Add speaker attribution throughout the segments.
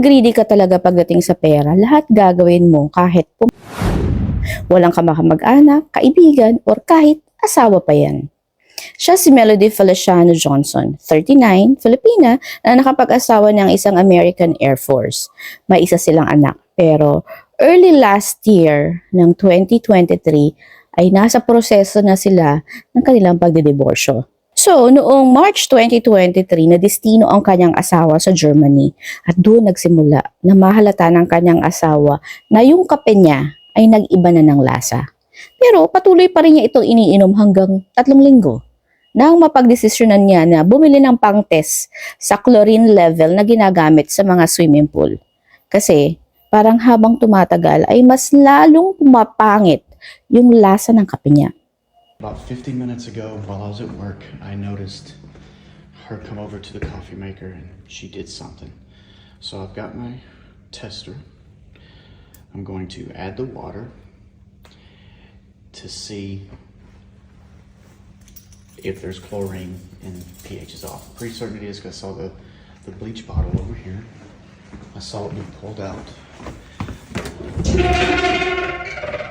Speaker 1: greedy ka talaga pagdating sa pera, lahat gagawin mo kahit pum- walang kamag-anak, kaibigan, or kahit asawa pa yan. Siya si Melody Feliciano Johnson, 39, Filipina, na nakapag-asawa ng isang American Air Force. May isa silang anak. Pero early last year ng 2023 ay nasa proseso na sila ng kanilang pagdidiborsyo. So, noong March 2023, nadistino ang kanyang asawa sa Germany at doon nagsimula na mahalata ng kanyang asawa na yung kape niya ay nag-iba na ng lasa. Pero patuloy pa rin niya itong iniinom hanggang tatlong linggo nang mapagdesisyonan niya na bumili ng pang-test sa chlorine level na ginagamit sa mga swimming pool. Kasi parang habang tumatagal ay mas lalong pumapangit yung lasa ng kape niya.
Speaker 2: About 50 minutes ago, while I was at work, I noticed her come over to the coffee maker and she did something. So I've got my tester. I'm going to add the water to see if there's chlorine and pH is off. Pretty certain it is because I saw the, the bleach bottle over here. I saw it being pulled out.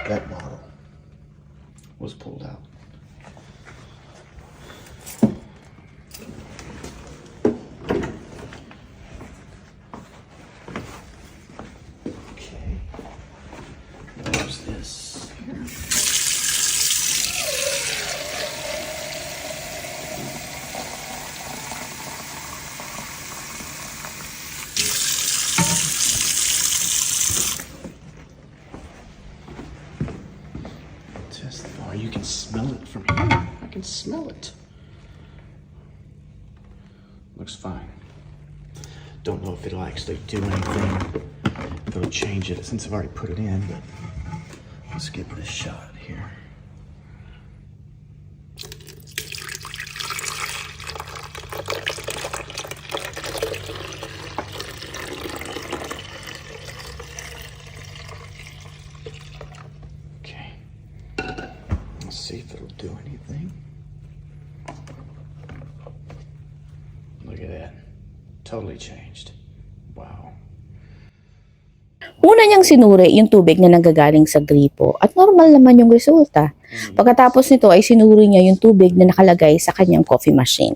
Speaker 2: That bottle was pulled out. Okay. There's this here. Test the bar. You can smell it from here. I can smell it. Looks fine. Don't know if it'll actually do anything. If it'll change it since I've already put it in, but let's give it a shot here. Totally changed. Wow.
Speaker 1: Una niyang sinuri yung tubig na nanggagaling sa gripo at normal naman yung resulta. Pagkatapos nito ay sinuri niya yung tubig na nakalagay sa kanyang coffee machine.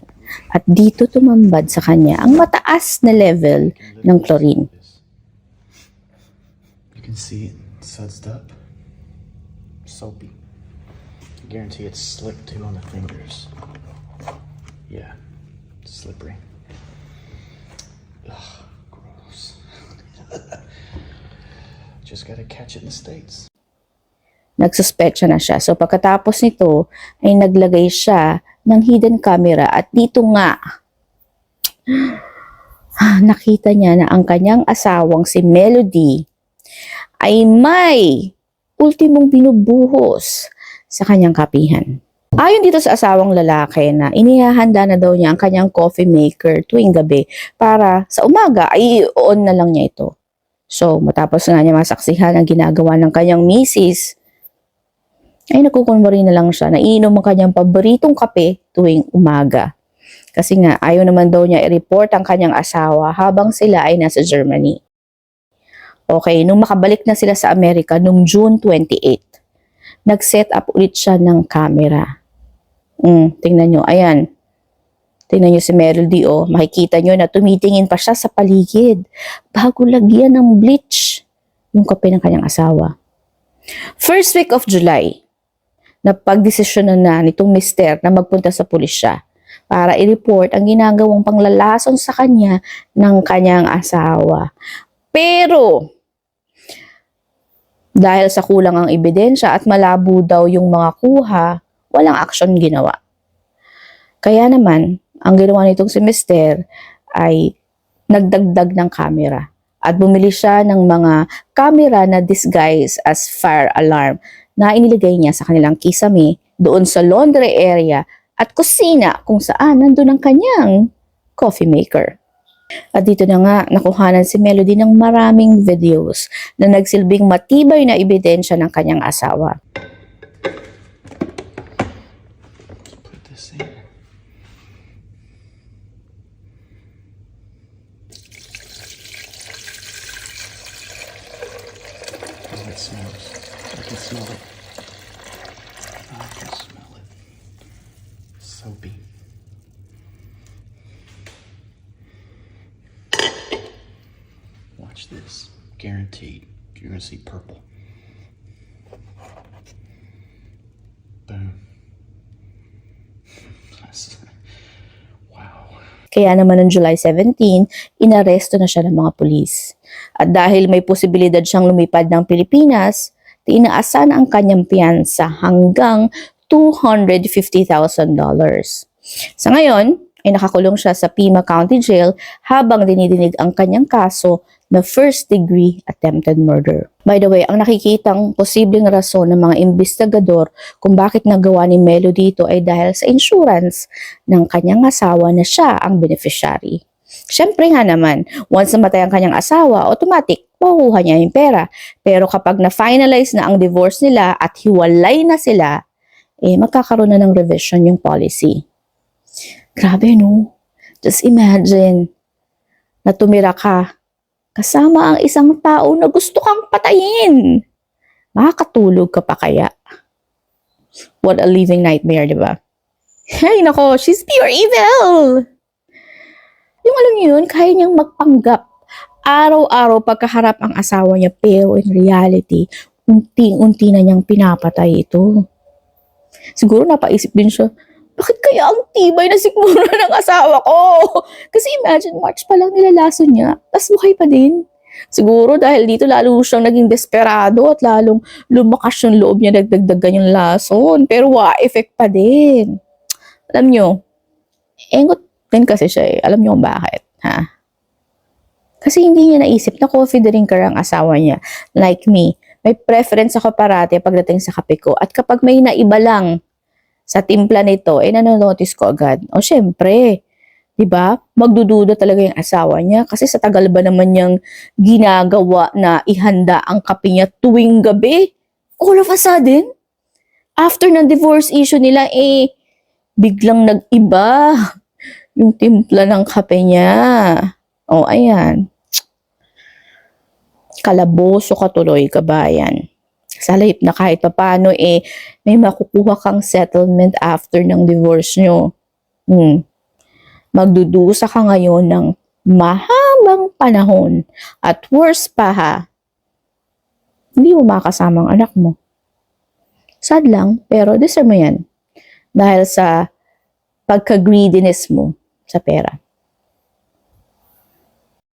Speaker 1: At dito tumambad sa kanya ang mataas na level ng chlorine.
Speaker 2: You can see it sudsed up. Soapy. I guarantee it's slick too on the fingers. Yeah, slippery. Ugh, gross. Just gotta catch it in the States.
Speaker 1: Nagsuspecha na siya. So pagkatapos nito ay naglagay siya ng hidden camera at dito nga nakita niya na ang kanyang asawang si Melody ay may ultimong binubuhos sa kanyang kapihan. Ayon dito sa asawang lalaki na inihahanda na daw niya ang kanyang coffee maker tuwing gabi para sa umaga ay i-on na lang niya ito. So matapos nga niya masaksihan ang ginagawa ng kanyang misis, ay nakukunwari na lang siya na iinom ang kanyang paboritong kape tuwing umaga. Kasi nga, ayaw naman daw niya i-report ang kanyang asawa habang sila ay nasa Germany. Okay, nung makabalik na sila sa Amerika noong June 28, nag-set up ulit siya ng camera. Mm, tingnan nyo, ayan. Tingnan nyo si Melody, oh. Makikita nyo na tumitingin pa siya sa paligid bago lagyan ng bleach yung kape ng kanyang asawa. First week of July, napagdesisyon na nitong mister na magpunta sa pulisya para i-report ang ginagawang panglalason sa kanya ng kanyang asawa. Pero, dahil sa kulang ang ebidensya at malabo daw yung mga kuha, walang aksyon ginawa. Kaya naman, ang ginawa nitong si mister ay nagdagdag ng camera at bumili siya ng mga camera na disguise as fire alarm na inilagay niya sa kanilang kisame doon sa laundry area at kusina kung saan nandun ang kanyang coffee maker. At dito na nga, nakuhanan si Melody ng maraming videos na nagsilbing matibay na ebidensya ng kanyang asawa.
Speaker 2: Smells. I can smell it. I can smell it. Soapy. Watch this. Guaranteed. You're gonna see purple.
Speaker 1: Kaya naman noong July 17, inaresto na siya ng mga pulis. At dahil may posibilidad siyang lumipad ng Pilipinas, tinaasan ang kanyang piyansa hanggang $250,000. Sa ngayon, ay nakakulong siya sa Pima County Jail habang dinidinig ang kanyang kaso na first degree attempted murder. By the way, ang nakikitang posibleng rason ng mga investigador kung bakit nagawa ni Melo dito ay dahil sa insurance ng kanyang asawa na siya ang beneficiary. Siyempre nga naman, once namatay ang kanyang asawa, automatic, makukuha niya yung pera. Pero kapag na-finalize na ang divorce nila at hiwalay na sila, eh magkakaroon na ng revision yung policy. Grabe no? Just imagine na tumira ka kasama ang isang tao na gusto kang patayin. Makakatulog ka pa kaya? What a living nightmare, di ba? Ay, nako, she's pure evil! Yung alam niyo yun, kaya niyang magpanggap. Araw-araw pagkaharap ang asawa niya, pero in reality, unti-unti na niyang pinapatay ito. Siguro napaisip din siya, bakit kaya ang tibay na sigmura ng asawa ko? Kasi imagine, March pa lang nilalason niya, tas buhay pa din. Siguro dahil dito lalo siyang naging desperado at lalong lumakas yung loob niya nagdagdagan yung lason. Pero wa effect pa din. Alam niyo, engot din kasi siya eh. Alam niyo kung bakit, ha? Kasi hindi niya naisip na coffee drinker ang asawa niya. Like me, may preference ako parate pagdating sa kape ko. At kapag may naiba lang sa timpla nito, eh nanonotice ko agad. O syempre, 'di ba? Magdududa talaga yung asawa niya kasi sa tagal ba naman niyang ginagawa na ihanda ang kape niya tuwing gabi? All of a sudden, after ng divorce issue nila, eh, biglang nag-iba yung timpla ng kape niya. O, ayan. Kalaboso ka tuloy, kabayan. Sa halip na kahit papano, eh, may makukuha kang settlement after ng divorce nyo. Hmm. Magdudusa ka ngayon ng mahabang panahon. At worse pa ha, hindi mo makasama ang anak mo. Sad lang, pero deserve mo yan. Dahil sa pagka-greediness mo sa pera.